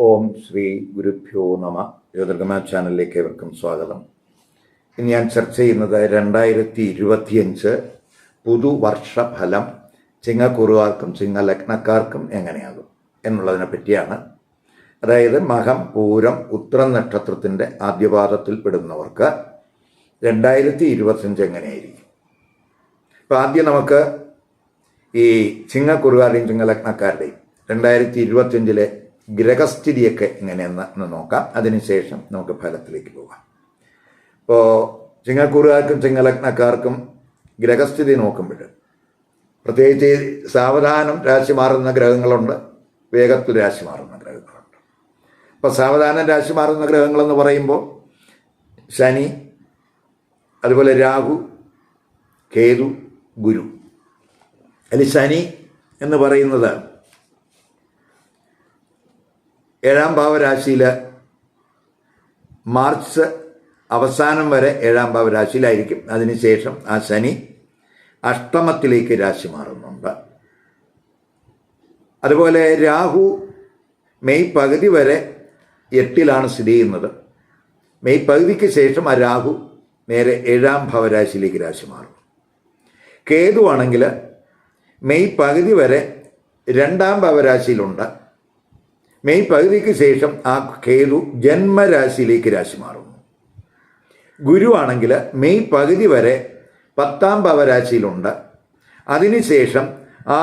ഓം ശ്രീ ഗുരുഭ്യോ നമ. ജ്യോതിർഗമ ചാനലിലേക്ക് ഏവർക്കും സ്വാഗതം. ഇന്ന് ഞാൻ ചർച്ച ചെയ്യുന്നത് രണ്ടായിരത്തി ഇരുപത്തിയഞ്ച് പുതുവർഷ ഫലം ചിങ്ങക്കുറുകാർക്കും ചിങ്ങലഗ്നക്കാർക്കും എങ്ങനെയാകും എന്നുള്ളതിനെ പറ്റിയാണ്. അതായത് മഹം പൂരം ഉത്രം നക്ഷത്രത്തിന്റെ ആദ്യപാദത്തിൽ പെടുന്നവർക്ക് രണ്ടായിരത്തി ഇരുപത്തിയഞ്ച് എങ്ങനെയായിരിക്കും? അപ്പോൾ ആദ്യം നമുക്ക് ഈ ചിങ്ങക്കുറുകാരുടെയും ചിങ്ങലഗ്നക്കാരുടെയും രണ്ടായിരത്തി ഇരുപത്തിയഞ്ചിലെ ഗ്രഹസ്ഥിതിയൊക്കെ എങ്ങനെയെന്ന് നോക്കാം. അതിനുശേഷം നമുക്ക് ഫലത്തിലേക്ക് പോകാം. ഇപ്പോൾ ചിങ്ങക്കൂറുകാർക്കും ചിങ്ങലഗ്നക്കാർക്കും ഗ്രഹസ്ഥിതി നോക്കുമ്പോൾ പ്രത്യേകിച്ച് സാവധാനം രാശി മാറുന്ന ഗ്രഹങ്ങളുണ്ട് വേഗത്തിൽ രാശി മാറുന്ന ഗ്രഹങ്ങളുണ്ട്. അപ്പോൾ സാവധാനം രാശി മാറുന്ന ഗ്രഹങ്ങളെന്ന് പറയുമ്പോൾ ശനി അതുപോലെ രാഹു കേതു ഗുരു. അതിൽ ശനി എന്ന് പറയുന്നത് ഏഴാം ഭാവരാശിയിൽ മാർച്ച് അവസാനം വരെ ഏഴാം ഭാവരാശിയിലായിരിക്കും. അതിനുശേഷം ആ ശനി അഷ്ടമത്തിലേക്ക് രാശി മാറുന്നുണ്ട്. അതുപോലെ രാഹു മെയ് പകുതി വരെ എട്ടിലാണ് സ്ഥിതി ചെയ്യുന്നത്. മെയ് പകുതിക്ക് ശേഷം ആ രാഹു നേരെ ഏഴാം ഭാവരാശിയിലേക്ക് രാശി മാറും. കേതു ആണെങ്കിൽ മെയ് പകുതി വരെ രണ്ടാം ഭാവരാശിയിലുണ്ട്. മെയ് പകുതിക്ക് ശേഷം ആ കേതു ജന്മരാശിയിലേക്ക് രാശി മാറുന്നു. ഗുരുവാണെങ്കിൽ മെയ് പകുതി വരെ പത്താം ഭാവരാശിയിലുണ്ട്. അതിനുശേഷം ആ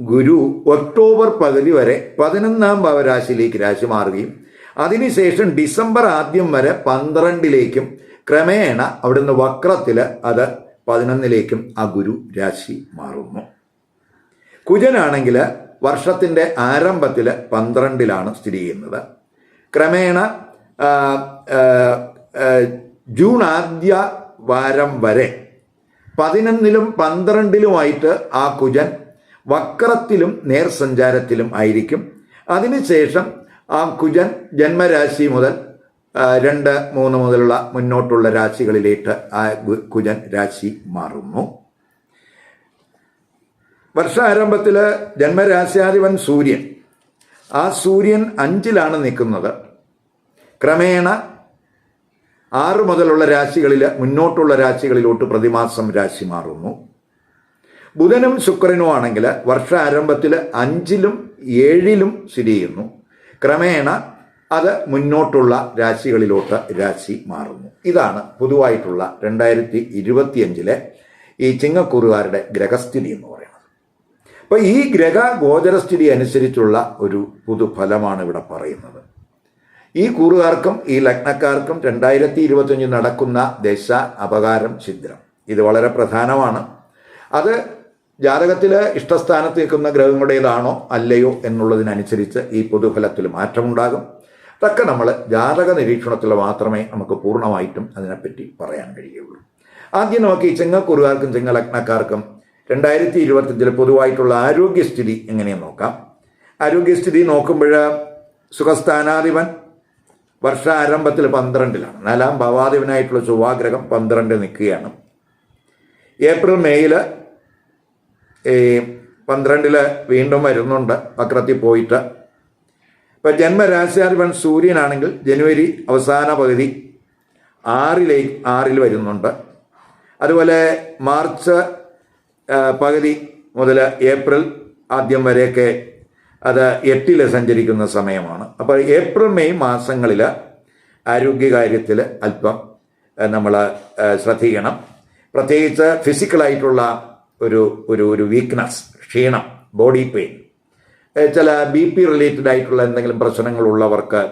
ഗുരു ഒക്ടോബർ പകുതി വരെ പതിനൊന്നാം ഭാവരാശിയിലേക്ക് രാശി മാറുകയും അതിനുശേഷം ഡിസംബർ ആദ്യം വരെ പന്ത്രണ്ടിലേക്കും ക്രമേണ അവിടുന്ന് വക്രത്തിൽ അത് പതിനൊന്നിലേക്കും ആ ഗുരു രാശി മാറുന്നു. കുജനാണെങ്കിൽ വർഷത്തിന്റെ ആരംഭത്തിൽ പന്ത്രണ്ടിലാണ് സ്ഥിതി ചെയ്യുന്നത്. ക്രമേണ ജൂൺ ആദ്യ വാരം വരെ പതിനൊന്നിലും പന്ത്രണ്ടിലുമായിട്ട് ആ കുജൻ വക്രത്തിലും നേർ സഞ്ചാരത്തിലും ആയിരിക്കും. അതിനുശേഷം ആ കുജൻ ജന്മരാശി മുതൽ രണ്ട് മൂന്ന് മുതലുള്ള മുന്നോട്ടുള്ള രാശികളിലേക്ക് ആ കുജൻ രാശി മാറുന്നു. വർഷാരംഭത്തിൽ ജന്മരാശ്യാധിപൻ സൂര്യൻ. ആ സൂര്യൻ അഞ്ചിലാണ് നിൽക്കുന്നത്. ക്രമേണ ആറ് മുതലുള്ള രാശികളിൽ മുന്നോട്ടുള്ള രാശികളിലോട്ട് പ്രതിമാസം രാശി മാറുന്നു. ബുധനും ശുക്രനും ആണെങ്കിൽ വർഷാരംഭത്തിൽ അഞ്ചിലും ഏഴിലും സ്ഥിതി ചെയ്യുന്നു. ക്രമേണ അത് മുന്നോട്ടുള്ള രാശികളിലോട്ട് രാശി മാറുന്നു. ഇതാണ് പൊതുവായിട്ടുള്ള രണ്ടായിരത്തി ഇരുപത്തിയഞ്ചിലെ ഈ ചിങ്ങക്കൂറുകാരുടെ ഗ്രഹസ്ഥിതി എന്ന് പറയുന്നത്. അപ്പോൾ ഈ ഗ്രഹ ഗോചരസ്ഥിതി അനുസരിച്ചുള്ള ഒരു പുതുഫലമാണ് ഇവിടെ പറയുന്നത്. ഈ കൂറുകാർക്കും ഈ ലഗ്നക്കാർക്കും രണ്ടായിരത്തി ഇരുപത്തിയഞ്ച് നടക്കുന്ന ദശ അപകാരം ഛിദ്രം. ഇത് വളരെ പ്രധാനമാണ്. അത് ജാതകത്തിൽ ഇഷ്ടസ്ഥാനത്ത് നിൽക്കുന്ന ഗ്രഹങ്ങളുടേതാണോ അല്ലയോ എന്നുള്ളതിനനുസരിച്ച് ഈ പൊതുഫലത്തിൽ മാറ്റമുണ്ടാകും. അതൊക്കെ നമ്മൾ ജാതക നിരീക്ഷണത്തിൽ മാത്രമേ നമുക്ക് പൂർണമായിട്ടും അതിനെപ്പറ്റി പറയാൻ കഴിയുള്ളൂ. ആദ്യം നോക്കി ചെങ്ങക്കുറുകാർക്കും ചെങ്ങലഗ്നക്കാർക്കും രണ്ടായിരത്തി ഇരുപത്തഞ്ചിൽ പൊതുവായിട്ടുള്ള ആരോഗ്യസ്ഥിതി എങ്ങനെയെന്ന് നോക്കാം? ആരോഗ്യസ്ഥിതി നോക്കുമ്പോൾ സുഖസ്ഥാനാധിപൻ വർഷാരംഭത്തിൽ പന്ത്രണ്ടിലാണ്. നാലാം ഭവാധിപനായിട്ടുള്ള ചൊവ്വാഗ്രഹം പന്ത്രണ്ട് നിൽക്കുകയാണ്. ഏപ്രിൽ മെയ്യിൽ ഈ പന്ത്രണ്ടിൽ വീണ്ടും വരുന്നുണ്ട് വക്രത്തിൽ പോയിട്ട്. ഇപ്പം ജന്മരാശിയാധിപൻ സൂര്യനാണെങ്കിൽ ജനുവരി അവസാന പകുതി ആറിലേക്ക് ആറിൽ വരുന്നുണ്ട്. അതുപോലെ മാർച്ച് പകുതി മുതൽ ഏപ്രിൽ ആദ്യം വരെയൊക്കെ അത് എട്ടിൽ സഞ്ചരിക്കുന്ന സമയമാണ്. അപ്പോൾ ഏപ്രിൽ മെയ് മാസങ്ങളിൽ ആരോഗ്യകാര്യത്തിൽ അല്പം നമ്മൾ ശ്രദ്ധിക്കണം. പ്രത്യേകിച്ച് ഫിസിക്കലായിട്ടുള്ള ഒരു ഒരു ഒരു വീക്ക്നെസ് ക്ഷീണം ബോഡി പെയിൻ ചില ബി പി റിലേറ്റഡ് ആയിട്ടുള്ള എന്തെങ്കിലും പ്രശ്നങ്ങളുള്ളവർക്ക്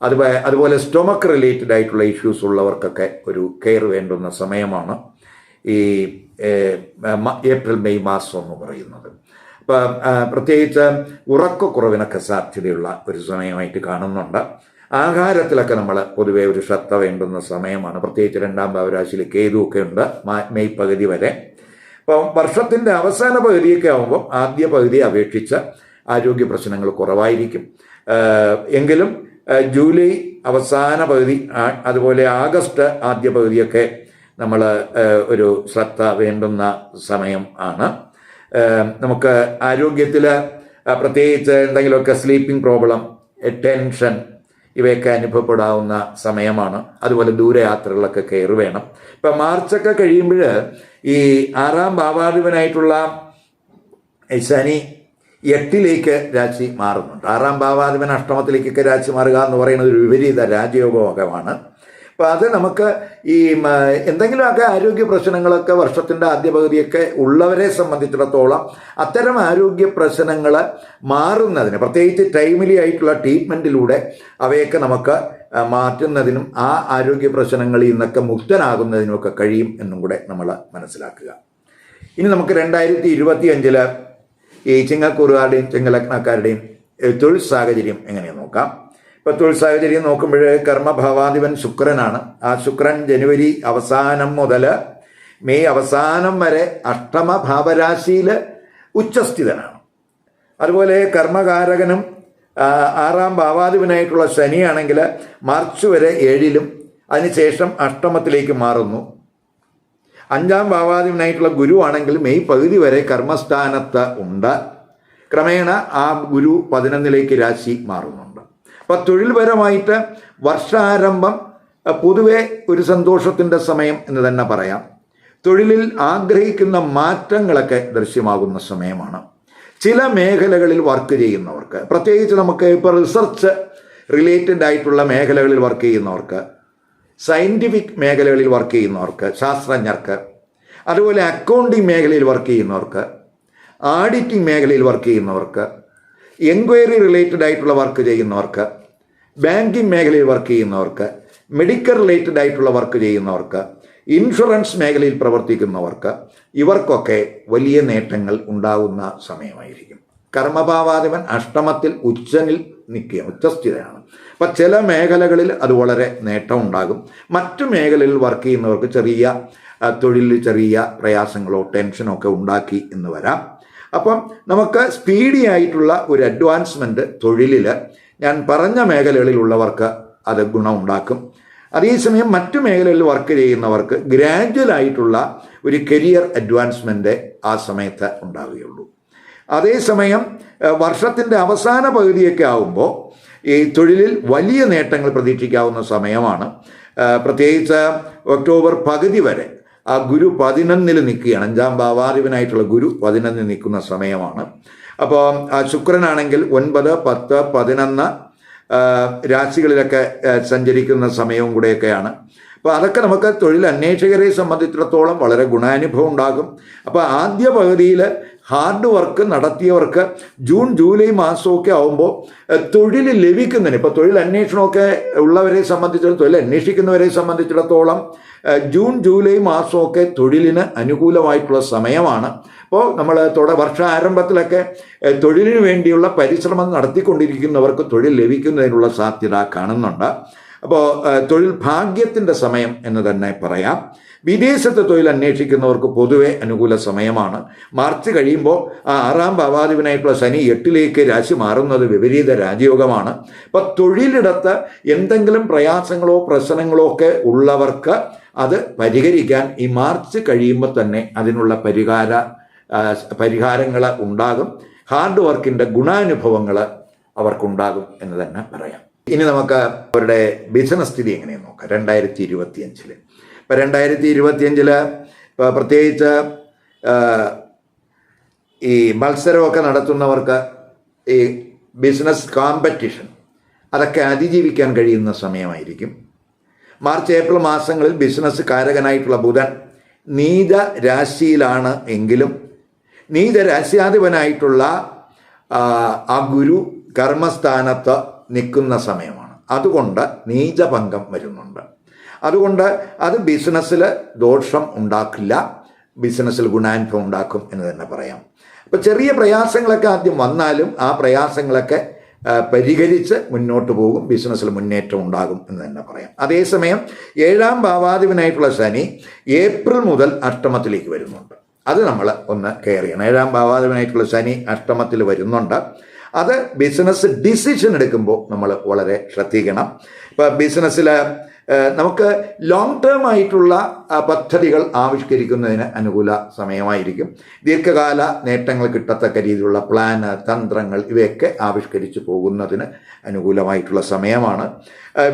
അതുപോലെ അതുപോലെ സ്റ്റൊമക്ക് റിലേറ്റഡ് ആയിട്ടുള്ള ഇഷ്യൂസ് ഉള്ളവർക്കൊക്കെ ഒരു കെയർ വേണ്ടുന്ന സമയമാണ്. ഈ ഏപ്രിൽ മെയ് മാസം എന്ന് പറയുന്നത്. പ്രത്യേകിച്ച് ഉറക്കക്കുറവിനൊക്കെ സാധ്യതയുള്ള ഒരു സമയമായിട്ട് കാണുന്നുണ്ട്. ആഹാരത്തിലൊക്കെ നമ്മൾ പൊതുവേ ഒരു ശ്രദ്ധ വേണ്ടുന്ന സമയമാണ്. പ്രത്യേകിച്ച് രണ്ടാം ഭാവരാശിയിൽ കേതുവൊക്കെ ഉണ്ട് മെയ് പകുതി വരെ. അപ്പം വർഷത്തിന്റെ അവസാന പകുതിയൊക്കെ ആകുമ്പോൾ ആദ്യ പകുതിയെ അപേക്ഷിച്ച് ആരോഗ്യ പ്രശ്നങ്ങൾ കുറവായിരിക്കും. എങ്കിലും ജൂലൈ അവസാന പകുതി അതുപോലെ ആഗസ്റ്റ് ആദ്യ പകുതിയൊക്കെ നമ്മൾ ഒരു ശ്രദ്ധ വേണ്ടുന്ന സമയം ആണ്. നമുക്ക് ആരോഗ്യത്തിൽ പ്രത്യേകിച്ച് എന്തെങ്കിലുമൊക്കെ സ്ലീപ്പിംഗ് പ്രോബ്ലം ടെൻഷൻ ഇവയൊക്കെ അനുഭവപ്പെടാവുന്ന സമയമാണ്. അതുപോലെ ദൂരയാത്രകളൊക്കെ കയറി വേണം. ഇപ്പം മാർച്ചൊക്കെ കഴിയുമ്പോൾ ഈ ആറാം ഭാവാധിപനായിട്ടുള്ള ശനി എട്ടിലേക്ക് രാശി മാറുന്നുണ്ട്. ആറാം ഭാവാധിപൻ അഷ്ടമത്തിലേക്കൊക്കെ രാശി മാറുക എന്ന് പറയുന്നത് ഒരു വിപരീത രാജയോഗമാണ്. അപ്പോൾ അത് നമുക്ക് ഈ എന്തെങ്കിലുമൊക്കെ ആരോഗ്യ പ്രശ്നങ്ങളൊക്കെ വർഷത്തിന്റെ ആദ്യ പകുതിയൊക്കെ ഉള്ളവരെ സംബന്ധിച്ചിടത്തോളം അത്തരം ആരോഗ്യ പ്രശ്നങ്ങൾ മാറുന്നതിന് പ്രത്യേകിച്ച് ടൈമിലി ആയിട്ടുള്ള ട്രീറ്റ്മെന്റിലൂടെ അവയൊക്കെ നമുക്ക് മാറ്റുന്നതിനും ആ ആരോഗ്യ പ്രശ്നങ്ങളിൽ നിന്നൊക്കെ മുക്തനാകുന്നതിനുമൊക്കെ കഴിയും എന്നും കൂടെ നമ്മൾ മനസ്സിലാക്കുക. ഇനി നമുക്ക് രണ്ടായിരത്തി ഇരുപത്തി അഞ്ചിൽ ഈ ചിങ്ങക്കൂറുകാരുടെയും ചിങ്ങലഗ്നക്കാരുടെയും തൊഴിൽ സാഹചര്യം എങ്ങനെയാണ് നോക്കാം. ഇപ്പൊ തൊഴിൽ സാഹചര്യം നോക്കുമ്പോൾ കർമ്മഭാവാധിപൻ ശുക്രനാണ്. ആ ശുക്രൻ ജനുവരി അവസാനം മുതൽ മെയ് അവസാനം വരെ അഷ്ടമ ഭാവരാശിയിൽ ഉച്ചസ്ഥിതനാണ് അതുപോലെ കർമ്മകാരകനും ആറാം ഭാവാധിപനായിട്ടുള്ള ശനിയാണെങ്കിൽ മാർച്ച് വരെ ഏഴിലും അതിനുശേഷം അഷ്ടമത്തിലേക്ക് മാറുന്നു. അഞ്ചാം ഭാവാധിപനായിട്ടുള്ള ഗുരു ആണെങ്കിൽ മെയ് പകുതി വരെ കർമ്മസ്ഥാനത്ത് ഉണ്ട്. ക്രമേണ ആ ഗുരു പതിനൊന്നിലേക്ക് രാശി മാറുന്നുണ്ട് അപ്പം തൊഴിൽപരമായിട്ട് വർഷാരംഭം പൊതുവെ ഒരു സന്തോഷത്തിന്റെ സമയം എന്ന് തന്നെ പറയാം. തൊഴിലിൽ ആഗ്രഹിക്കുന്ന മാറ്റങ്ങളൊക്കെ ദൃശ്യമാകുന്ന സമയമാണ്. ചില മേഖലകളിൽ വർക്ക് ചെയ്യുന്നവർക്ക് പ്രത്യേകിച്ച് നമുക്ക് ഇപ്പോൾ റിസർച്ച് റിലേറ്റഡ് ആയിട്ടുള്ള മേഖലകളിൽ വർക്ക് ചെയ്യുന്നവർക്ക് സയന്റിഫിക് മേഖലകളിൽ വർക്ക് ചെയ്യുന്നവർക്ക് ശാസ്ത്രജ്ഞർക്ക് അതുപോലെ അക്കൗണ്ടിങ് മേഖലയിൽ വർക്ക് ചെയ്യുന്നവർക്ക് ആഡിറ്റിംഗ് മേഖലയിൽ വർക്ക് ചെയ്യുന്നവർക്ക് എൻക്വയറി റിലേറ്റഡ് ആയിട്ടുള്ള വർക്ക് ചെയ്യുന്നവർക്ക് ബാങ്കിങ് മേഖലയിൽ വർക്ക് ചെയ്യുന്നവർക്ക് മെഡിക്കൽ റിലേറ്റഡ് ആയിട്ടുള്ള വർക്ക് ചെയ്യുന്നവർക്ക് ഇൻഷുറൻസ് മേഖലയിൽ പ്രവർത്തിക്കുന്നവർക്ക് ഇവർക്കൊക്കെ വലിയ നേട്ടങ്ങൾ ഉണ്ടാകുന്ന സമയമായിരിക്കും. കർമ്മഭാവാധിപൻ അഷ്ടമത്തിൽ ഉച്ചനിൽ നിൽക്കുക ഉച്ചസ്ഥിതയാണ് അപ്പം ചില മേഖലകളിൽ അത് വളരെ നേട്ടം ഉണ്ടാകും മറ്റു മേഖലയിൽ വർക്ക് ചെയ്യുന്നവർക്ക് ചെറിയ തൊഴിലിൽ ചെറിയ പ്രയാസങ്ങളോ ടെൻഷനോ ഒക്കെ ഉണ്ടാക്കി എന്ന് വരാം. അപ്പം നമുക്ക് സ്പീഡി ആയിട്ടുള്ള ഒരു അഡ്വാൻസ്മെന്റ് തൊഴിലിൽ ഞാൻ പറഞ്ഞ മേഖലകളിലുള്ളവർക്ക് അത് ഗുണമുണ്ടാക്കും. അതേസമയം മറ്റു മേഖലകളിൽ വർക്ക് ചെയ്യുന്നവർക്ക് ഗ്രാജുവൽ ആയിട്ടുള്ള ഒരു കരിയർ അഡ്വാൻസ്മെന്റ് ആ സമയത്ത് ഉണ്ടാവുകയുള്ളൂ. അതേസമയം വർഷത്തിന്റെ അവസാന പകുതിയൊക്കെ ആകുമ്പോൾ ഈ തൊഴിലിൽ വലിയ നേട്ടങ്ങൾ പ്രതീക്ഷിക്കാവുന്ന സമയമാണ്. പ്രത്യേകിച്ച് ഒക്ടോബർ പകുതി വരെ ആ ഗുരു പതിനൊന്നിൽ നിൽക്കുകയാണ്. അഞ്ചാം ഭാവാധിപനായിട്ടുള്ള ഗുരു പതിനൊന്നിൽ നിൽക്കുന്ന സമയമാണ്. അപ്പോൾ ആ ശുക്രനാണെങ്കിൽ ഒൻപത് പത്ത് പതിനൊന്ന് രാശികളിലൊക്കെ സഞ്ചരിക്കുന്ന സമയവും കൂടെയൊക്കെയാണ്. അപ്പോൾ അതൊക്കെ നമുക്ക് തൊഴിൽ അന്വേഷകരെ സംബന്ധിച്ചിടത്തോളം വളരെ ഗുണാനുഭവം ഉണ്ടാകും. അപ്പോൾ ആദ്യ പകുതിയിൽ ഹാർഡ് വർക്ക് നടത്തിയവർക്ക് ജൂൺ ജൂലൈ മാസമൊക്കെ ആകുമ്പോൾ തൊഴിൽ ലഭിക്കുന്നതിന് ഇപ്പോൾ തൊഴിൽ അന്വേഷണമൊക്കെ ഉള്ളവരെ സംബന്ധിച്ചിടത്തോളം തൊഴിൽ അന്വേഷിക്കുന്നവരെ സംബന്ധിച്ചിടത്തോളം ജൂൺ ജൂലൈ മാസമൊക്കെ തൊഴിലിന് അനുകൂലമായിട്ടുള്ള സമയമാണ്. അപ്പോൾ നമ്മൾ തുട വർഷ ആരംഭത്തിലൊക്കെ തൊഴിലിന് വേണ്ടിയുള്ള പരിശ്രമം നടത്തിക്കൊണ്ടിരിക്കുന്നവർക്ക് തൊഴിൽ ലഭിക്കുന്നതിനുള്ള സാധ്യത കാണുന്നുണ്ട്. അപ്പോൾ തൊഴിൽ ഭാഗ്യത്തിന്റെ സമയം എന്ന് തന്നെ പറയാം. വിദേശത്ത് തൊഴിൽ അന്വേഷിക്കുന്നവർക്ക് പൊതുവെ അനുകൂല സമയമാണ്. മാർച്ച് കഴിയുമ്പോൾ ആ ആറാം ഭാവാധിപനായിട്ടുള്ള ശനി എട്ടിലേക്ക് രാശി മാറുന്നത് വിപരീത രാജയോഗമാണ്. അപ്പോൾ തൊഴിലിടത്ത് എന്തെങ്കിലും പ്രയാസങ്ങളോ പ്രശ്നങ്ങളോ ഒക്കെ ഉള്ളവർക്ക് അത് പരിഹരിക്കാൻ ഈ മാർച്ച് കഴിയുമ്പോൾ തന്നെ അതിനുള്ള പരിഹാര പരിഹാരങ്ങൾ ഉണ്ടാകും. ഹാർഡ് വർക്കിന്റെ ഗുണാനുഭവങ്ങൾ അവർക്കുണ്ടാകും എന്ന് തന്നെ പറയാം. ഇനി നമുക്ക് അവരുടെ ബിസിനസ് സ്ഥിതി എങ്ങനെയെന്ന് നോക്കാം. രണ്ടായിരത്തി ഇരുപത്തി അഞ്ചിൽ ഇപ്പം രണ്ടായിരത്തി ഇരുപത്തി അഞ്ചിൽ പ്രത്യേകിച്ച് ഈ മത്സരമൊക്കെ നടത്തുന്നവർക്ക് ഈ ബിസിനസ് കോമ്പറ്റീഷൻ അതൊക്കെ അതിജീവിക്കാൻ കഴിയുന്ന സമയമായിരിക്കും. മാർച്ച് ഏപ്രിൽ മാസങ്ങളിൽ ബിസിനസ് കാരകനായിട്ടുള്ള ബുധൻ നീച രാശിയിലാണ് എങ്കിലും നീച രാശ്യാധിപനായിട്ടുള്ള ആ, ഗുരു കർമ്മസ്ഥാനത്ത് നിൽക്കുന്ന സമയമാണ്. അതുകൊണ്ട് നീചഭംഗം വരുന്നുണ്ട്. അതുകൊണ്ട് അത് ബിസിനസ്സിൽ ദോഷം ഉണ്ടാക്കില്ല. ബിസിനസ്സിൽ ഗുണാനുഭവം ഉണ്ടാക്കും എന്ന് തന്നെ പറയാം. അപ്പോൾ ചെറിയ പ്രയാസങ്ങളൊക്കെ ആദ്യം വന്നാലും ആ പ്രയാസങ്ങളൊക്കെ പരിഹരിച്ച് മുന്നോട്ട് പോകും ബിസിനസ്സിൽ മുന്നേറ്റം ഉണ്ടാകും എന്ന് തന്നെ പറയാം. അതേസമയം ഏഴാം ഭാവാധിപനായിട്ടുള്ള ശനി ഏപ്രിൽ മുതൽ അഷ്ടമത്തിലേക്ക് വരുന്നുണ്ട്. അത് നമ്മൾ ഒന്ന് കെയർ ചെയ്യണം. ഏഴാം ഭാവാധിപനായിട്ടുള്ള ശനി അഷ്ടമത്തിൽ വരുന്നുണ്ട്. അത് ബിസിനസ് ഡിസിഷൻ എടുക്കുമ്പോൾ നമ്മൾ വളരെ ശ്രദ്ധിക്കണം. ഇപ്പോൾ ബിസിനസ്സിൽ നമുക്ക് ലോങ് ടേം ആയിട്ടുള്ള പദ്ധതികൾ ആവിഷ്കരിക്കുന്നതിന് അനുകൂല സമയമായിരിക്കും. ദീർഘകാല നേട്ടങ്ങൾ കിട്ടത്തക്ക രീതിയിലുള്ള പ്ലാൻ തന്ത്രങ്ങൾ ഇവയൊക്കെ ആവിഷ്കരിച്ചു പോകുന്നതിന് അനുകൂലമായിട്ടുള്ള സമയമാണ്.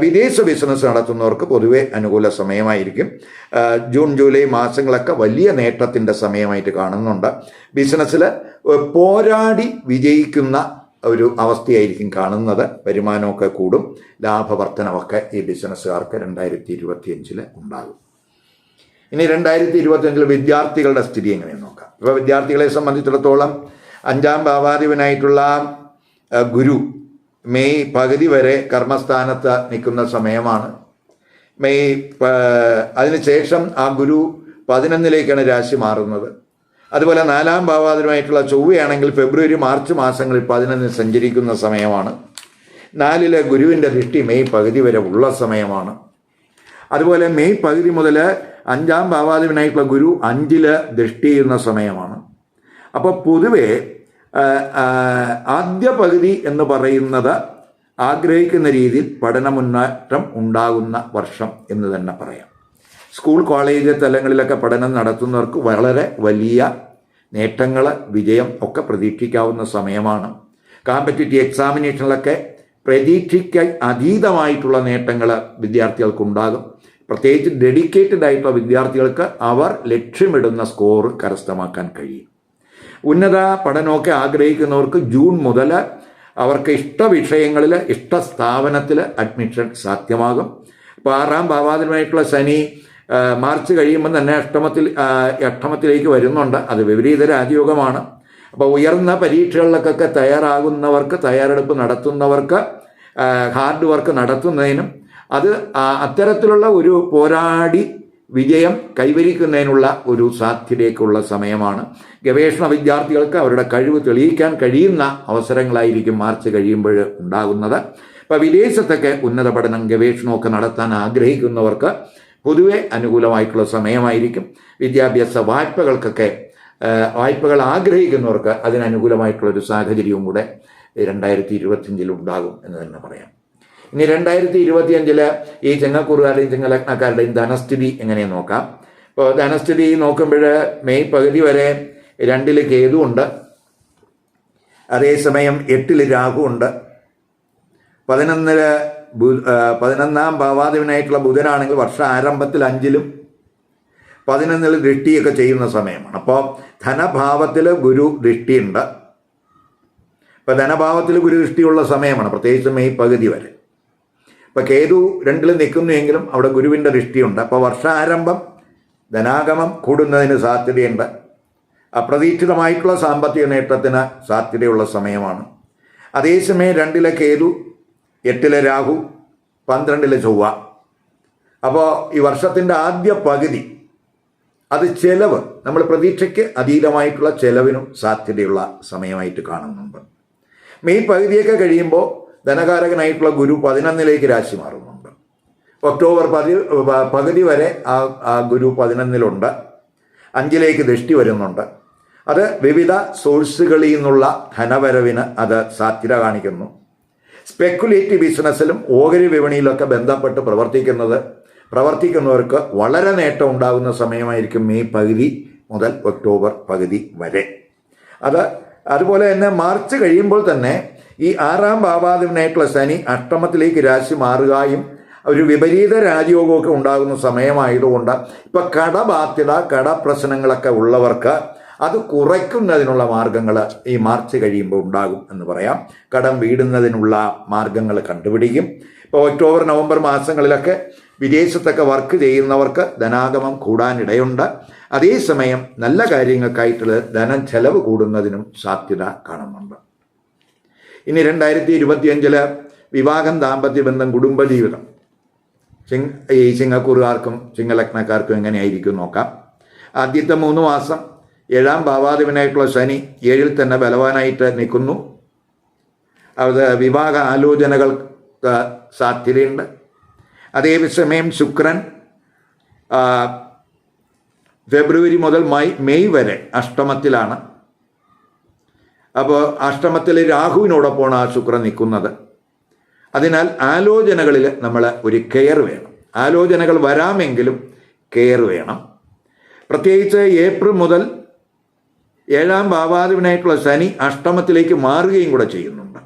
വിദേശ ബിസിനസ് നടത്തുന്നവർക്ക് പൊതുവെ അനുകൂല സമയമായിരിക്കും. ജൂൺ ജൂലൈ മാസങ്ങളൊക്കെ വലിയ നേട്ടത്തിന്റെ സമയമായിട്ട് കാണുന്നുണ്ട്. ബിസിനസ്സിൽ പോരാടി വിജയിക്കുന്ന ഒരു അവസ്ഥയായിരിക്കും കാണുന്നത്. വരുമാനമൊക്കെ കൂടും. ലാഭവർദ്ധനമൊക്കെ ഈ ബിസിനസ്സുകാർക്ക് രണ്ടായിരത്തി ഇരുപത്തിയഞ്ചിൽ ഉണ്ടാകും. ഇനി രണ്ടായിരത്തി ഇരുപത്തിയഞ്ചിൽ വിദ്യാർത്ഥികളുടെ സ്ഥിതി എങ്ങനെയെന്ന് നോക്കാം. ഇപ്പോൾ വിദ്യാർത്ഥികളെ സംബന്ധിച്ചിടത്തോളം അഞ്ചാം ഭാവാധിപനായിട്ടുള്ള ഗുരു മെയ് പകുതി വരെ കർമ്മസ്ഥാനത്ത് നിൽക്കുന്ന സമയമാണ്. മെയ് അതിനുശേഷം ആ ഗുരു പതിനൊന്നിലേക്കാണ് രാശി മാറുന്നത്. അതുപോലെ നാലാം ഭാവാതിരമായിട്ടുള്ള ചൊവ്വയാണെങ്കിൽ ഫെബ്രുവരി മാർച്ച് മാസങ്ങളിൽ പതിനൊന്നിൽ സഞ്ചരിക്കുന്ന സമയമാണ്. നാലിലെ ഗുരുവിന്റെ ദൃഷ്ടി മെയ് പകുതി വരെ ഉള്ള സമയമാണ്. അതുപോലെ മെയ് പകുതി മുതൽ അഞ്ചാം ഭാവാധിപനായിട്ടുള്ള ഗുരു അഞ്ചിൽ ദൃഷ്ടി ചെയ്യുന്ന സമയമാണ്. അപ്പോൾ പൊതുവെ ആദ്യ പകുതി എന്ന് പറയുന്നത് ആഗ്രഹിക്കുന്ന രീതിയിൽ പഠന മുന്നേറ്റം ഉണ്ടാകുന്ന വർഷം എന്ന് തന്നെ പറയാം. സ്കൂൾ കോളേജ് തലങ്ങളിലൊക്കെ പഠനം നടത്തുന്നവർക്ക് വളരെ വലിയ നേട്ടങ്ങൾ വിജയം ഒക്കെ പ്രതീക്ഷിക്കാവുന്ന സമയമാണ്. കോമ്പറ്റേറ്റീവ് എക്സാമിനേഷനിലൊക്കെ പ്രതീക്ഷിക്ക അതീതമായിട്ടുള്ള നേട്ടങ്ങൾ വിദ്യാർത്ഥികൾക്കുണ്ടാകും. പ്രത്യേകിച്ച് ഡെഡിക്കേറ്റഡ് ആയിട്ടുള്ള വിദ്യാർത്ഥികൾക്ക് അവർ ലക്ഷ്യമിടുന്ന സ്കോർ കരസ്ഥമാക്കാൻ കഴിയും. ഉന്നത പഠനമൊക്കെ ആഗ്രഹിക്കുന്നവർക്ക് ജൂൺ മുതൽ അവർക്ക് ഇഷ്ട വിഷയങ്ങളിൽ ഇഷ്ട സ്ഥാപനത്തിൽ അഡ്മിഷൻ സാധ്യമാകും. ഇപ്പോൾ ആറാം ഭാവാതിനുമായിട്ടുള്ള ശനി മാർച്ച് കഴിയുമ്പോൾ തന്നെ അഷ്ടമത്തിൽ അഷ്ടമത്തിലേക്ക് വരുന്നുണ്ട്. അത് വിപരീത രാജയോഗമാണ്. അപ്പോൾ ഉയർന്ന പരീക്ഷകളിലൊക്കെ തയ്യാറാകുന്നവർക്ക് തയ്യാറെടുപ്പ് നടത്തുന്നവർക്ക് ഹാർഡ് വർക്ക് നടത്തുന്നതിനും അത് അത്തരത്തിലുള്ള ഒരു പോരാടി വിജയം കൈവരിക്കുന്നതിനുള്ള ഒരു സാധ്യതയ്ക്കുള്ള സമയമാണ്. ഗവേഷണ വിദ്യാർത്ഥികൾക്ക് അവരുടെ കഴിവ് തെളിയിക്കാൻ കഴിയുന്ന അവസരങ്ങളായിരിക്കും മാർച്ച് കഴിയുമ്പോൾ ഉണ്ടാകുന്നത്. അപ്പോൾ വിദേശത്തൊക്കെ ഉന്നത പഠനം ഗവേഷണമൊക്കെ നടത്താൻ ആഗ്രഹിക്കുന്നവർക്ക് പൊതുവെ അനുകൂലമായിട്ടുള്ള സമയമായിരിക്കും. വിദ്യാഭ്യാസ വായ്പകൾക്കൊക്കെ വായ്പകൾ ആഗ്രഹിക്കുന്നവർക്ക് അതിനനുകൂലമായിട്ടുള്ള ഒരു സാഹചര്യവും കൂടെ രണ്ടായിരത്തി ഇരുപത്തിയഞ്ചിൽ ഉണ്ടാകും എന്ന് തന്നെ പറയാം. ഇനി രണ്ടായിരത്തി ഇരുപത്തിയഞ്ചിൽ ഈ ചെങ്ങക്കൂറുകാരുടെയും ചെങ്ങലഗ്നക്കാരുടെയും ധനസ്ഥിതി എങ്ങനെ നോക്കാം? ഇപ്പോൾ ധനസ്ഥിതി നോക്കുമ്പോൾ മെയ് പകുതി വരെ രണ്ടിൽ കേതു ഉണ്ട്. അതേസമയം എട്ടിൽ രാഹു ഉണ്ട്. പതിനൊന്നിൽ പതിനൊന്നാം ഭാവാധിപനായിട്ടുള്ള ബുധനാണെങ്കിൽ വർഷ ആരംഭത്തിൽ അഞ്ചിലും പതിനൊന്നിൽ ദൃഷ്ടിയൊക്കെ ചെയ്യുന്ന സമയമാണ്. അപ്പോൾ ധനഭാവത്തിൽ ഗുരു ദൃഷ്ടിയുണ്ട്. ഇപ്പോൾ ധനഭാവത്തിൽ ഗുരു ദൃഷ്ടിയുള്ള സമയമാണ് പ്രത്യേകിച്ച് മെയ് പകുതി വരെ. ഇപ്പോൾ കേതു രണ്ടിൽ നിൽക്കുന്നുവെങ്കിലും അവിടെ ഗുരുവിന്റെ ദൃഷ്ടിയുണ്ട്. അപ്പോൾ വർഷാരംഭം ധനാഗമം കൂടുന്നതിന് സാധ്യതയുണ്ട്. അപ്രതീക്ഷിതമായിട്ടുള്ള സാമ്പത്തിക നേട്ടത്തിന് സാധ്യതയുള്ള സമയമാണ്. അതേസമയം രണ്ടിലെ കേതു എട്ടിലെ രാഹു പന്ത്രണ്ടിലെ ചൊവ്വ. അപ്പോൾ ഈ വർഷത്തിന്റെ ആദ്യ പകുതി അത് ചെലവ് നമ്മൾ പ്രതീക്ഷയ്ക്ക് അതീതമായിട്ടുള്ള ചെലവിനും സാധ്യതയുള്ള സമയമായിട്ട് കാണുന്നുണ്ട്. മെയ് പകുതിയൊക്കെ കഴിയുമ്പോൾ ധനകാരകനായിട്ടുള്ള ഗുരു പതിനൊന്നിലേക്ക് രാശി മാറുന്നുണ്ട്. ഒക്ടോബർ പതി പകുതി വരെ ആ ആ ഗുരു പതിനൊന്നിലുണ്ട്. അഞ്ചിലേക്ക് ദൃഷ്ടി വരുന്നുണ്ട്. അത് വിവിധ സോഴ്സുകളിൽ നിന്നുള്ള ധനവരവിന് അത് സാധ്യത കാണിക്കുന്നു. സ്പെക്കുലേറ്റീവ് ബിസിനസ്സിലും ഓഹരി വിപണിയിലൊക്കെ ബന്ധപ്പെട്ട് പ്രവർത്തിക്കുന്നത് പ്രവർത്തിക്കുന്നവർക്ക് വളരെ നേട്ടം ഉണ്ടാകുന്ന സമയമായിരിക്കും മെയ് പകുതി മുതൽ ഒക്ടോബർ പകുതി വരെ. അത് അതുപോലെ തന്നെ മാർച്ച് കഴിയുമ്പോൾ തന്നെ ഈ ആറാം ഭാവാധിപനായിട്ടുള്ള ശനി അഷ്ടമത്തിലേക്ക് രാശി മാറുകയും ഒരു വിപരീത രാജയോഗമൊക്കെ ഉണ്ടാകുന്ന സമയമായതുകൊണ്ട് ഇപ്പം കടബാധ്യത കടപ്രശ്നങ്ങളൊക്കെ ഉള്ളവർക്ക് അത് കുറയ്ക്കുന്നതിനുള്ള മാർഗങ്ങൾ ഈ മാർച്ച് കഴിയുമ്പോൾ ഉണ്ടാകും എന്ന് പറയാം. കടം വീടുന്നതിനുള്ള മാർഗങ്ങൾ കണ്ടുപിടിക്കും. ഇപ്പോൾ ഒക്ടോബർ നവംബർ മാസങ്ങളിലൊക്കെ വിദേശത്തൊക്കെ വർക്ക് ചെയ്യുന്നവർക്ക് ധനാഗമം കൂടാനിടയുണ്ട്. അതേസമയം നല്ല കാര്യങ്ങൾക്കായിട്ടുള്ള ധനം ചെലവ് കൂടുന്നതിനും സാധ്യത കാണുന്നുണ്ട്. ഇനി രണ്ടായിരത്തി ഇരുപത്തിയഞ്ചിൽ വിവാഹം ദാമ്പത്യ ബന്ധം കുടുംബജീവിതം. ചിങ് ഈ ചിങ്ങക്കൂറുകാർക്കും ചിങ്ങലഗ്നക്കാർക്കും എങ്ങനെയായിരിക്കും നോക്കാം. ആദ്യത്തെ മൂന്ന് മാസം ഏഴാം ഭാവാധിപനായിട്ടുള്ള ശനി ഏഴിൽ തന്നെ ബലവാനായിട്ട് നിൽക്കുന്നു. അത് വിവാഹ ആലോചനകൾക്ക് സാധ്യതയുണ്ട്. അതേസമയം ശുക്രൻ ഫെബ്രുവരി മുതൽ മൈ മെയ് വരെ അഷ്ടമത്തിലാണ്. അപ്പോൾ അഷ്ടമത്തിൽ രാഹുവിനോടൊപ്പമാണ് ആ ശുക്രൻ നിൽക്കുന്നത്. അതിനാൽ ആലോചനകളിൽ നമ്മൾ ഒരു കെയർ വേണം. ആലോചനകൾ വരാമെങ്കിലും കെയർ വേണം. പ്രത്യേകിച്ച് ഏപ്രിൽ മുതൽ ഏഴാം ഭാവാധിപനായിട്ടുള്ള ശനി അഷ്ടമത്തിലേക്ക് മാറുകയും കൂടെ ചെയ്യുന്നുണ്ട്.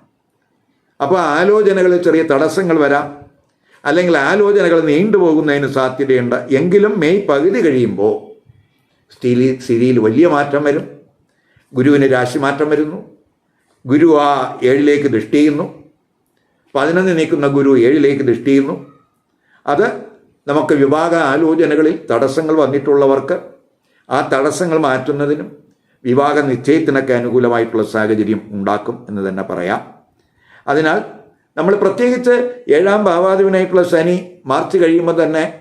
അപ്പോൾ ആലോചനകളിൽ ചെറിയ തടസ്സങ്ങൾ വരാം. അല്ലെങ്കിൽ ആലോചനകൾ നീണ്ടുപോകുന്നതിന് സാധ്യതയുണ്ട്. എങ്കിലും മെയ് പകുതി കഴിയുമ്പോൾ സ്ഥിതി സ്ഥിതിയിൽ വലിയ മാറ്റം വരും. ഗുരുവിന് രാശിമാറ്റം വരുന്നു. ഗുരു ആ ഏഴിലേക്ക് ദൃഷ്ടി ചെയ്യുന്നു. പതിനൊന്ന് നീക്കുന്ന ഗുരു ഏഴിലേക്ക് ദൃഷ്ടി ചെയ്യുന്നു. അത് നമുക്ക് വിവാഹ ആലോചനകളിൽ തടസ്സങ്ങൾ വന്നിട്ടുള്ളവർക്ക് ആ തടസ്സങ്ങൾ മാറ്റുന്നതിനും വിവാഹ നിശ്ചയത്തിനൊക്കെ അനുകൂലമായിട്ടുള്ള സാഹചര്യം ഉണ്ടാക്കും എന്ന് തന്നെ പറയാം. അതിനാൽ നമ്മൾ പ്രത്യേകിച്ച് ഏഴാം ഭാവാധിപനായിട്ടുള്ള ശനി മാർച്ച് കഴിയുമ്പോൾ തന്നെ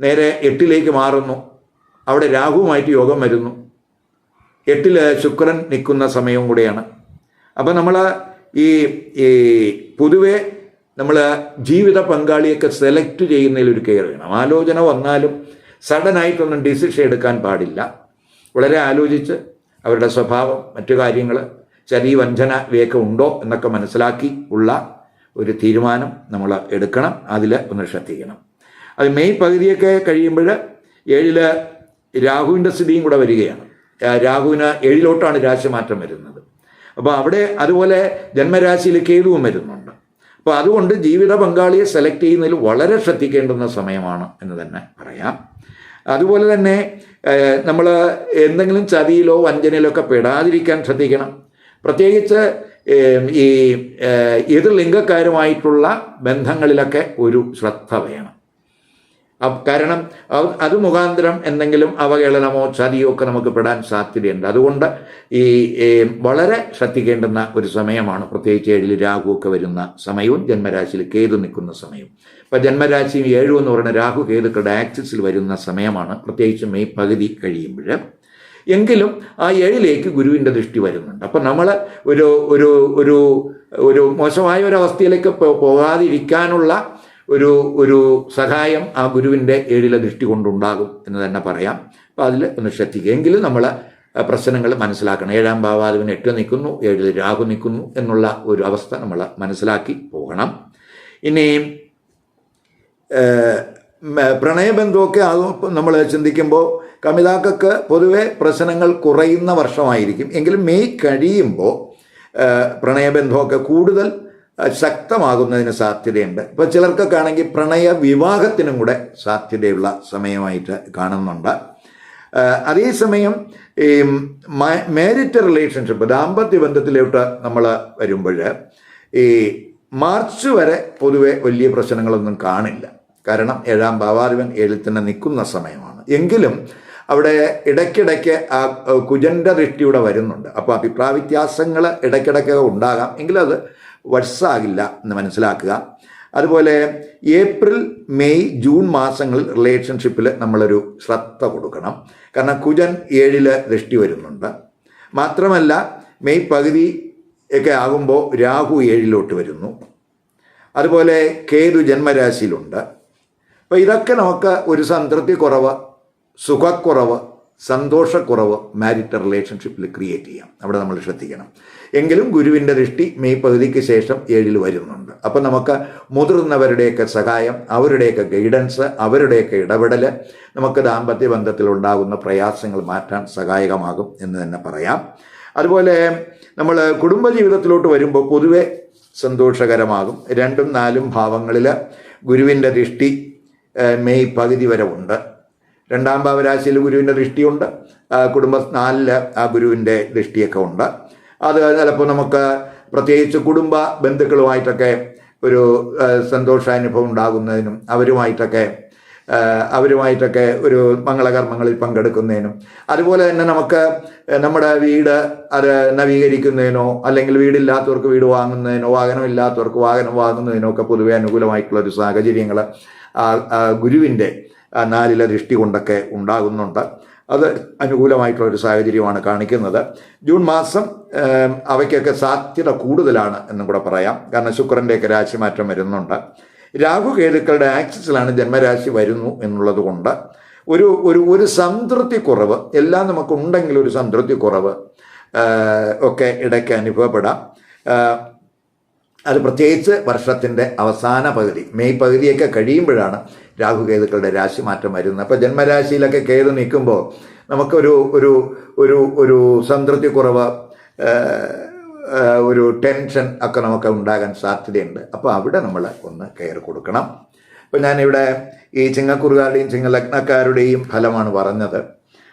നേരെ എട്ടിലേക്ക് മാറുന്നു. അവിടെ രാഹുവുമായിട്ട് യോഗം വരുന്നു. എട്ടിൽ ശുക്രൻ നിൽക്കുന്ന സമയവും കൂടെയാണ്. അപ്പോൾ നമ്മൾ ഈ ഈ പൊതുവെ നമ്മൾ ജീവിത പങ്കാളിയൊക്കെ സെലക്ട് ചെയ്യുന്നതിൽ ഒരു കെയർ വേണം. ആലോചന വന്നാലും സഡനായിട്ടൊന്നും ഡിസിഷൻ എടുക്കാൻ പാടില്ല. വളരെ ആലോചിച്ച് അവരുടെ സ്വഭാവം മറ്റു കാര്യങ്ങൾ ചെറിയ വഞ്ചന ഇവയൊക്കെ ഉണ്ടോ എന്നൊക്കെ മനസ്സിലാക്കി ഉള്ള ഒരു തീരുമാനം നമ്മൾ എടുക്കണം അതിൽ ഒന്ന് ശ്രദ്ധിക്കണം. അത് മെയ് പകുതിയൊക്കെ കഴിയുമ്പോൾ ഏഴിൽ രാഹുവിന്റെ സ്ഥിതിയും കൂടെ വരികയാണ്. രാഹുവിന് ഏഴിലോട്ടാണ് രാശിമാറ്റം വരുന്നത്. അപ്പോൾ അവിടെ അതുപോലെ ജന്മരാശിയിൽ കേതുവും വരുന്നുണ്ട്. അപ്പോൾ അതുകൊണ്ട് ജീവിത പങ്കാളിയെ സെലക്ട് ചെയ്യുന്നതിൽ വളരെ ശ്രദ്ധിക്കേണ്ടുന്ന സമയമാണ് എന്ന് തന്നെ പറയാം. അതുപോലെ തന്നെ നമ്മൾ എന്തെങ്കിലും ചതിയിലോ വഞ്ചനയിലോ ഒക്കെ പെടാതിരിക്കാൻ ശ്രദ്ധിക്കണം. പ്രത്യേകിച്ച് ഈ എതിർ ലിംഗക്കാരുമായിട്ടുള്ള ബന്ധങ്ങളിലൊക്കെ ഒരു ശ്രദ്ധ വേണം. കാരണം അത് മുഖാന്തരം എന്തെങ്കിലും അവഹേളനമോ ചതിയോ ഒക്കെ നമുക്ക് പെടാൻ സാധ്യതയുണ്ട്. അതുകൊണ്ട് ഈ വളരെ ശ്രദ്ധിക്കേണ്ടുന്ന ഒരു സമയമാണ്. പ്രത്യേകിച്ച് ഏഴിൽ രാഹു ഒക്കെ വരുന്ന സമയവും ജന്മരാശിയിൽ കേതു നിൽക്കുന്ന സമയവും. ഇപ്പം ജന്മരാശിയും ഏഴു എന്ന് പറയുന്ന രാഹു കേതുക്കളുടെ ആക്സിസിൽ വരുന്ന സമയമാണ്. പ്രത്യേകിച്ച് മെയ് പകുതി കഴിയുമ്പോൾ. എങ്കിലും ആ ഏഴിലേക്ക് ഗുരുവിന്റെ ദൃഷ്ടി വരുന്നുണ്ട്. അപ്പം നമ്മൾ ഒരു ഒരു ഒരു ഒരു മോശമായ ഒരു അവസ്ഥയിലേക്ക് പോകാതിരിക്കാനുള്ള ഒരു ഒരു സഹായം ആ ഗുരുവിന്റെ ഏഴിലെ ദൃഷ്ടി കൊണ്ടുണ്ടാകും എന്ന് തന്നെ പറയാം. അപ്പോൾ അതിൽ ഒന്ന് ശ്രദ്ധിക്കുക എങ്കിലും നമ്മൾ പ്രശ്നങ്ങൾ മനസ്സിലാക്കണം. ഏഴാം ഭാവാദിവിന് എട്ട് നിൽക്കുന്നു ഏഴിൽ രാഹു നിൽക്കുന്നു എന്നുള്ള ഒരു അവസ്ഥ നമ്മൾ മനസ്സിലാക്കി പോകണം. ഇനി പ്രണയബന്ധമൊക്കെ അത് നമ്മൾ ചിന്തിക്കുമ്പോൾ കമിതാക്കൾക്ക് പൊതുവെ പ്രശ്നങ്ങൾ കുറയുന്ന വർഷമായിരിക്കും. എങ്കിലും മെയ് കഴിയുമ്പോൾ പ്രണയബന്ധമൊക്കെ കൂടുതൽ ശക്തമാകുന്നതിന് സാധ്യതയുണ്ട്. ഇപ്പോൾ ചിലർക്കൊക്കെ ആണെങ്കിൽ പ്രണയ വിവാഹത്തിനും കൂടെ സാധ്യതയുള്ള സമയമായിട്ട് കാണുന്നുണ്ട്. അതേസമയം ഈ മാരിറ്റ് റിലേഷൻഷിപ്പ് ദാമ്പത്യ ബന്ധത്തിലോട്ട് നമ്മൾ വരുമ്പോൾ ഈ മാർച്ച് വരെ പൊതുവെ വലിയ പ്രശ്നങ്ങളൊന്നും കാണില്ല. കാരണം ഏഴാം ഭാവാധിപൻ ഏഴിൽ തന്നെ നിൽക്കുന്ന സമയമാണ്. എങ്കിലും അവിടെ ഇടയ്ക്കിടയ്ക്ക് ആ കുജന്റെ ദൃഷ്ടിയുടെ വരുന്നുണ്ട്. അപ്പോൾ അഭിപ്രായ വ്യത്യാസങ്ങൾ ഇടയ്ക്കിടയ്ക്ക് ഉണ്ടാകാം. എങ്കിലത് വർഷാകില്ല എന്ന് മനസ്സിലാക്കുക. അതുപോലെ ഏപ്രിൽ മെയ് ജൂൺ മാസങ്ങളിൽ റിലേഷൻഷിപ്പിൽ നമ്മളൊരു ശ്രദ്ധ കൊടുക്കണം. കാരണം കുജൻ ഏഴിൽ ദൃഷ്ടി വരുന്നുണ്ട്. മാത്രമല്ല മെയ് പകുതി ഒക്കെ ആകുമ്പോൾ രാഹു ഏഴിലോട്ട് വരുന്നു. അതുപോലെ കേതു ജന്മരാശിയിലുണ്ട്. അപ്പോൾ ഇതൊക്കെ നമുക്ക് ഒരു സംതൃപ്തി കുറവ് സുഖക്കുറവ് സന്തോഷക്കുറവ് മാരിറ്റൽ റിലേഷൻഷിപ്പിൽ ക്രിയേറ്റ് ചെയ്യാം. അവിടെ നമ്മൾ ശ്രദ്ധിക്കണം. എങ്കിലും ഗുരുവിന്റെ ദൃഷ്ടി മെയ് പകുതിക്ക് ശേഷം ഏഴിൽ വരുന്നുണ്ട്. അപ്പം നമുക്ക് മുതിർന്നവരുടെയൊക്കെ സഹായം അവരുടെയൊക്കെ ഗൈഡൻസ് അവരുടെയൊക്കെ ഇടപെടൽ നമുക്ക് ദാമ്പത്യ ബന്ധത്തിൽ ഉണ്ടാകുന്ന പ്രയാസങ്ങൾ മാറ്റാൻ സഹായകമാകും എന്ന് തന്നെ പറയാം. അതുപോലെ നമ്മൾ കുടുംബജീവിതത്തിലോട്ട് വരുമ്പോൾ പൊതുവെ സന്തോഷകരമാകും. രണ്ടും നാലും ഭാവങ്ങളിൽ ഗുരുവിന്റെ ദൃഷ്ടി മെയ് പകുതി വരെ ഉണ്ട്. രണ്ടാം ഭാവരാശിയിൽ ഗുരുവിന്റെ ദൃഷ്ടിയുണ്ട്. കുടുംബ നാലിൽ ആ ഗുരുവിന്റെ ദൃഷ്ടിയൊക്കെ ഉണ്ട്. അത് ചിലപ്പോൾ നമുക്ക് പ്രത്യേകിച്ച് കുടുംബ ബന്ധുക്കളുമായിട്ടൊക്കെ ഒരു സന്തോഷാനുഭവം ഉണ്ടാകുന്നതിനും അവരുമായിട്ടൊക്കെ അവരുമായിട്ടൊക്കെ ഒരു മംഗളകർമ്മങ്ങളിൽ പങ്കെടുക്കുന്നതിനും അതുപോലെ തന്നെ നമുക്ക് നമ്മുടെ വീട് അത് നവീകരിക്കുന്നതിനോ അല്ലെങ്കിൽ വീടില്ലാത്തവർക്ക് വീട് വാങ്ങുന്നതിനോ വാഹനമില്ലാത്തവർക്ക് വാഹനം വാങ്ങുന്നതിനോ ഒക്കെ പൊതുവെ അനുകൂലമായിട്ടുള്ള ഒരു സാഹചര്യങ്ങൾ ഗുരുവിന്റെ നാലിലെ ദൃഷ്ടി കൊണ്ടൊക്കെ ഉണ്ടാകുന്നുണ്ട്. അത് അനുകൂലമായിട്ടുള്ള ഒരു സാഹചര്യമാണ് കാണിക്കുന്നത്. ജൂൺ മാസം അവയ്ക്കൊക്കെ സാധ്യത കൂടുതലാണ് എന്നും കൂടെ പറയാം. കാരണം ശുക്രന്റെയൊക്കെ രാശിമാറ്റം വരുന്നുണ്ട്. രാഹു കേതുക്കളുടെ ആക്സിസിലാണ് ജന്മരാശി വരുന്നു എന്നുള്ളത് കൊണ്ട് ഒരു ഒരു ഒരു സംതൃപ്തി കുറവ് എല്ലാം നമുക്കുണ്ടെങ്കിൽ ഒരു സംതൃപ്തി കുറവ് ഒക്കെ ഇടയ്ക്ക് അനുഭവപ്പെടാം. അത് പ്രത്യേകിച്ച് വർഷത്തിന്റെ അവസാന പകുതി മെയ് പകുതിയൊക്കെ കഴിയുമ്പോഴാണ് രാഹുകേതുക്കളുടെ രാശി മാറ്റം വരുന്നത്. അപ്പോൾ ജന്മരാശിയിലൊക്കെ കേതു നിൽക്കുമ്പോൾ നമുക്കൊരു ഒരു ഒരു ഒരു സംതൃപ്തിക്കുറവ് ഏഹ്, ഏഹ്, ഒരു ടെൻഷൻ ഒക്കെ നമുക്ക് ഉണ്ടാകാൻ സാധ്യതയുണ്ട്. അപ്പോൾ അവിടെ നമ്മൾ ഒന്ന് കെയർ കൊടുക്കണം. അപ്പോൾ ഞാനിവിടെ ഈ ചിങ്ങക്കൂറുകാരുടെയും ചിങ്ങലഗ്നക്കാരുടെയും ഫലമാണ് പറഞ്ഞത്.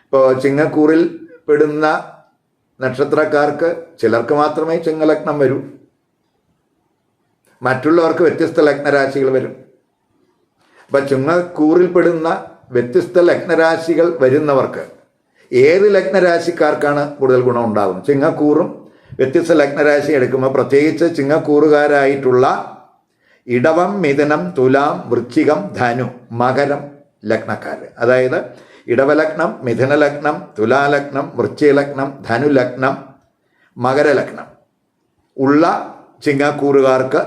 ഇപ്പോൾ ചിങ്ങക്കൂറിൽ പെടുന്ന നക്ഷത്രക്കാർക്ക് ചിലർക്ക് മാത്രമേ ചിങ്ങലഗ്നം വരൂ. മറ്റുള്ളവർക്ക് വ്യത്യസ്ത ലഗ്നരാശികൾ വരും. അപ്പം ചുങ്ങക്കൂറിൽപ്പെടുന്ന വ്യത്യസ്ത ലഗ്നരാശികൾ വരുന്നവർക്ക് ഏത് ലഗ്നരാശിക്കാർക്കാണ് കൂടുതൽ ഗുണം ഉണ്ടാകുന്നത് ചിങ്ങക്കൂറും വ്യത്യസ്ത ലഗ്നരാശി എടുക്കുമ്പോൾ പ്രത്യേകിച്ച് ചിങ്ങക്കൂറുകാരായിട്ടുള്ള ഇടവം മിഥുനം തുലാം വൃശ്ചികം ധനു മകരം ലഗ്നക്കാർ അതായത് ഇടവലഗ്നം മിഥുനലഗ്നം തുലാലഗ്നം വൃശ്ചികലഗ്നം ധനുലഗ്നം മകരലഗ്നം ഉള്ള ചിങ്ങക്കൂറുകാർക്ക്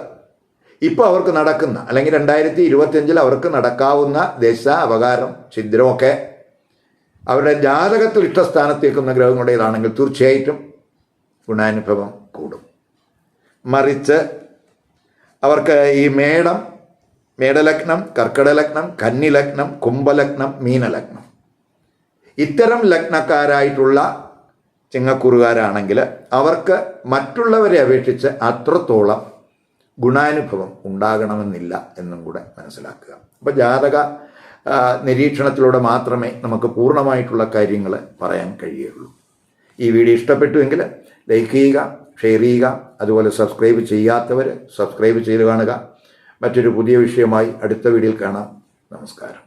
ഇപ്പോൾ അവർക്ക് നടക്കുന്ന അല്ലെങ്കിൽ രണ്ടായിരത്തി ഇരുപത്തിയഞ്ചിൽ അവർക്ക് നടക്കാവുന്ന ദശ അവകാരം ഛിദ്രമൊക്കെ അവരുടെ ജാതകത്തിൽ ഇഷ്ടസ്ഥാനത്തേക്കുന്ന ഗ്രഹങ്ങളുടേതാണെങ്കിൽ തീർച്ചയായിട്ടും ഗുണാനുഭവം കൂടും. മറിച്ച് അവർക്ക് ഈ മേടം മേടലഗ്നം കർക്കിടലഗ്നം കന്നിലഗ്നം കുംഭലഗ്നം മീനലഗ്നം. ഇത്തരം ലഗ്നക്കാരായിട്ടുള്ള ചിങ്ങക്കുറുകാരാണെങ്കിൽ അവർക്ക് മറ്റുള്ളവരെ അപേക്ഷിച്ച് അത്രത്തോളം ഗുണാനുഭവം ഉണ്ടാകണമെന്നില്ല എന്നും കൂടെ മനസ്സിലാക്കുക. അപ്പോൾ ജാതക നിരീക്ഷണത്തിലൂടെ മാത്രമേ നമുക്ക് പൂർണമായിട്ടുള്ള കാര്യങ്ങൾ പറയാൻ കഴിയുള്ളൂ. ഈ വീഡിയോ ഇഷ്ടപ്പെട്ടുവെങ്കിൽ ലൈക്ക് ചെയ്യുക ഷെയർ ചെയ്യുക അതുപോലെ സബ്സ്ക്രൈബ് ചെയ്യാത്തവർ സബ്സ്ക്രൈബ് ചെയ്ത് കാണുക. മറ്റൊരു പുതിയ വിഷയമായി അടുത്ത വീഡിയോയിൽ കാണാം. നമസ്കാരം.